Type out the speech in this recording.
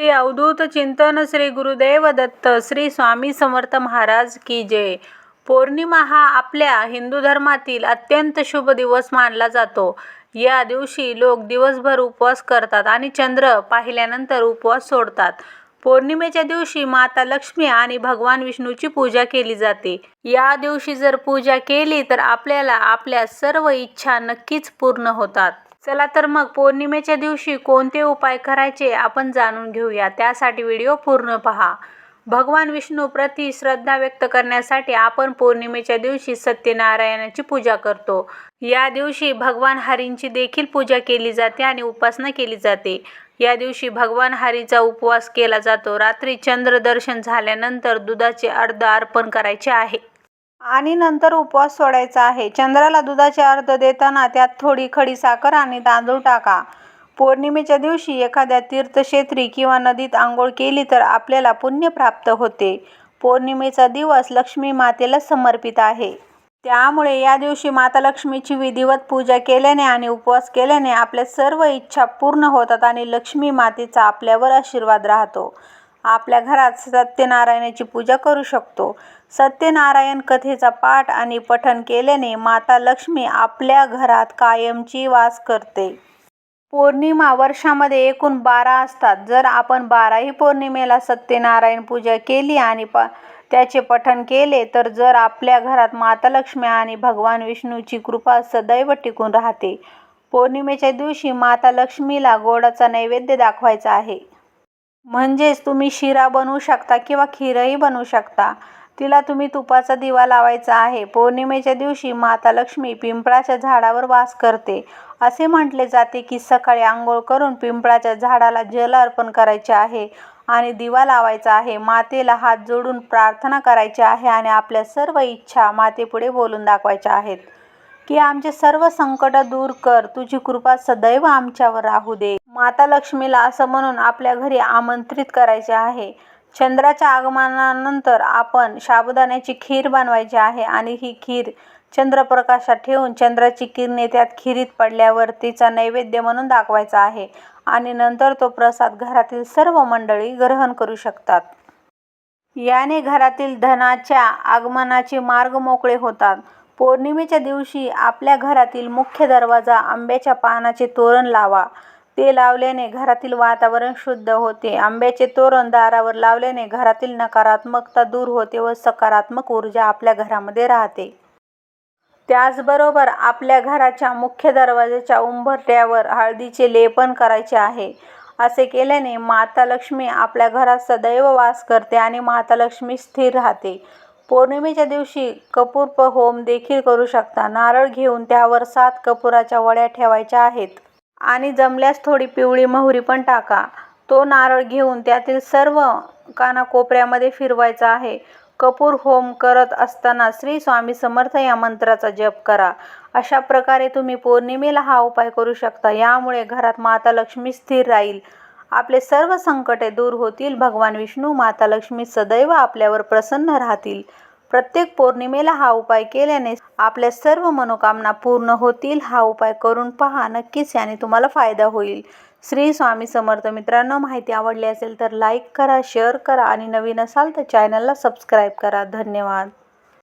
श्री अवधूत चिंतन श्री गुरुदेव दत्त श्री स्वामी समर्थ महाराज की जय. पौर्णिमा हा आपल्या हिंदू धर्मातील अत्यंत शुभ दिवस मानला जातो. या दिवशी लोक दिवसभर उपवास करतात आणि चंद्र पाहिल्यानंतर उपवास सोडतात. पौर्णिमेच्या दिवशी माता लक्ष्मी आणि भगवान विष्णूची पूजा केली जाते. या दिवशी जर पूजा केली तर आपल्याला आपल्या सर्व इच्छा नक्कीच पूर्ण होतात. चला तर मग पौर्णिमेच्या दिवशी कोणते उपाय करायचे आपण जाणून घेऊया. त्यासाठी व्हिडिओ पूर्ण पहा. भगवान विष्णू प्रति श्रद्धा व्यक्त करण्यासाठी आपण पौर्णिमेच्या दिवशी सत्यनारायणाची पूजा करतो. या दिवशी भगवान हरींची देखील पूजा केली जाते आणि उपासना केली जाते. या दिवशी भगवान हरीचा उपवास केला जातो. रात्री चंद्र दर्शन झाल्यानंतर दुधाचे अर्ध अर्पण करायचे आहे. आणि नंतर उपवास सोडायचा आहे. चंद्राला दुधाचे अर्ध देताना त्यात थोडी खडी साखर आणि तांदूळ टाका. पौर्णिमेच्या दिवशी एखाद्या तीर्थक्षेत्री किंवा नदीत आंघोळ केली तर आपल्याला पुण्य प्राप्त होते. पौर्णिमेचा दिवस लक्ष्मी मातेला समर्पित आहे. त्यामुळे या दिवशी माता लक्ष्मीची विधिवत पूजा केल्याने आणि उपवास केल्याने आपल्या सर्व इच्छा पूर्ण होतात आणि लक्ष्मी मातेचा आपल्यावर आशीर्वाद राहतो. आपल्या घरात सत्यनारायणाची पूजा करू शकतो. सत्यनारायण कथेचा पाठ आणि पठण केल्याने माता लक्ष्मी आपल्या घरात कायमची वास करते. पौर्णिमा वर्षामध्ये एकूण बारा असतात. जर आपण बाराही पौर्णिमेला सत्यनारायण पूजा केली आणि प त्याचे पठण केले तर जर आपल्या घरात माता लक्ष्मी आणि भगवान विष्णूची कृपा सदैव टिकून राहते. पौर्णिमेच्या दिवशी माता लक्ष्मीला गोडाचा नैवेद्य दाखवायचा आहे. म्हणजेच तुम्ही शिरा बनवू शकता किंवा खीरही बनवू शकता. तिला तुम्ही तुपाचा दिवा लावायचा आहे. पौर्णिमेच्या दिवशी माता लक्ष्मी पिंपळाच्या झाडावर वास करते. असे म्हटले जाते की सकाळी आंघोळ करून पिंपळाच्या झाडाला जल अर्पण करायचे आहे आणि दिवा लावायचा आहे. मातेला हात जोडून प्रार्थना करायची आहे आणि आपल्या सर्व इच्छा मातेपुढे बोलून दाखवायच्या आहेत. की आमचे सर्व संकट दूर कर. तुझी कृपा सदैव आमच्यावर राहू दे. माता लक्ष्मीला असं म्हणून आपल्या घरी आमंत्रित करायचे आहे. चंद्राच्या आगमनानंतर आपण साबुदाण्याची खीर बनवायची आहे आणि ही खीर चंद्रप्रकाशात ठेवून चंद्राची किरणे त्यात खिरीत पडल्यावर तिचा नैवेद्य म्हणून दाखवायचा आहे आणि नंतर तो प्रसाद घरातील सर्व मंडळी ग्रहण करू शकतात. याने घरातील धनाच्या आगमनाचे मार्ग मोकळे होतात. पौर्णिमेच्या दिवशी आपल्या घरातील मुख्य दरवाजा आंब्याच्या पानाचे तोरण लावा. ते लावल्याने घरातील वातावरण शुद्ध होते. आंब्याचे तोरण दारावर लावल्याने घरातील नकारात्मकता दूर होते व सकारात्मक ऊर्जा आपल्या घरामध्ये राहते. त्याचबरोबर आपल्या घराच्या मुख्य दरवाजाच्या उंबरठ्यावर हळदीचे लेपन करायचे आहे. असे केल्याने माता लक्ष्मी आपल्या घरात सदैव वास करते आणि माता लक्ष्मी स्थिर राहते. पौर्णिमेच्या दिवशी कपूर होम देखील करू शकता. नारळ घेऊन त्यावर सात कपूराच्या वड्या ठेवायच्या आहेत. आणि जमल्यास थोडी पिवळी मोहरी पण टाका. तो नारळ घेऊन त्यातील सर्व कानाकोपऱ्यामध्ये फिरवायचा आहे. कपूर होम करत असताना श्री स्वामी समर्थ या मंत्राचा जप करा. अशा प्रकारे तुम्ही पौर्णिमेला हा उपाय करू शकता. यामुळे घरात माता लक्ष्मी स्थिर राहील. आपले सर्व संकटे दूर होतील. भगवान विष्णू माता लक्ष्मी सदैव आपल्यावर प्रसन्न राहतील. प्रत्येक पौर्णिमेला हा उपाय केल्याने आपल्या सर्व मनोकामना पूर्ण होतील. हा उपाय करून पहा नक्कीच याने तुम्हाला फायदा होईल. श्री स्वामी समर्थ मित्रांनो माहिती आवडली असेल तर लाईक करा शेअर करा आणि नवीन असाल तर चॅनलला सबस्क्राईब करा. धन्यवाद.